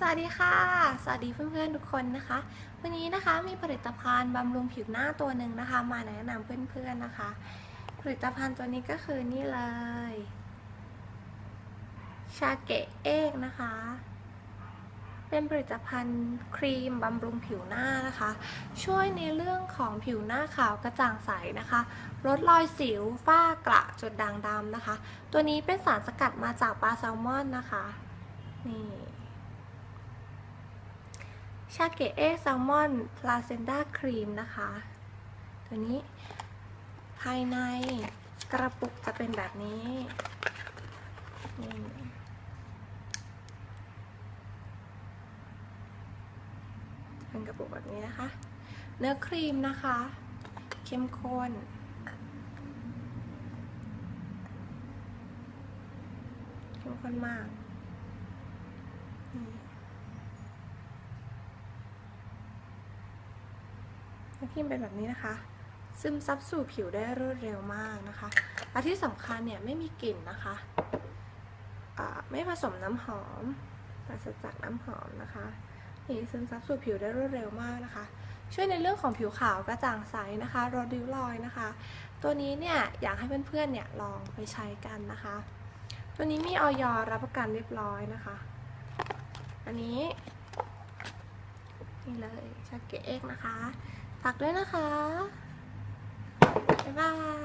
สวัสดีค่ะ สวัสดีเพื่อนๆทุกคนนะคะ วันนี้นะคะมีผลิตภัณฑ์บำรุงผิวหน้าตัวหนึ่งนะคะ มาแนะนำเพื่อนๆนะคะ ผลิตภัณฑ์ตัวนี้ก็คือนี่เลย ชาเกะเอกนะคะ เป็นผลิตภัณฑ์ครีมบำรุงผิวหน้านะคะ ช่วยในเรื่องของผิวหน้าขาวกระจ่างใสนะคะ ลดรอยสิวฝ้ากระจุดด่างดำนะคะ ตัวนี้เป็นสารสกัดมาจากปลาแซลมอนนะคะ นี่ ชาเกเอแซลมอนพลาเซนดาครีมนะคะ ตัวนี้ภายในกระปุกจะเป็นแบบนี้นี่เป็นกระปุกแบบนี้นะคะ เนื้อครีมนะคะ เข้มข้นเข้มข้นมากนี่ น้ำครีมเป็นแบบนี้นะคะ ซึมซับสู่ผิวได้รวดเร็วมากนะคะและที่สำคัญเนี่ยไม่มีกลิ่นนะคะะไม่ผสมน้ำหอมปราศจากน้ำหอมนะคะนี่ซึมซับสู่ผิวได้รวดเร็วมากนะคะ ช่วยในเรื่องของผิวขาวกระจ่างใสนะคะลดริ้วรอยนะคะ ตัวนี้เนี่ยอยากให้เพื่อนๆเนี่ยลองไปใช้กันนะคะ ตัวนี้มีออยรับประกันเรียบร้อยนะคะ อันนี้นี่เลยชาเกเอกนะคะ ฝากด้วยนะคะ บ๊ายบาย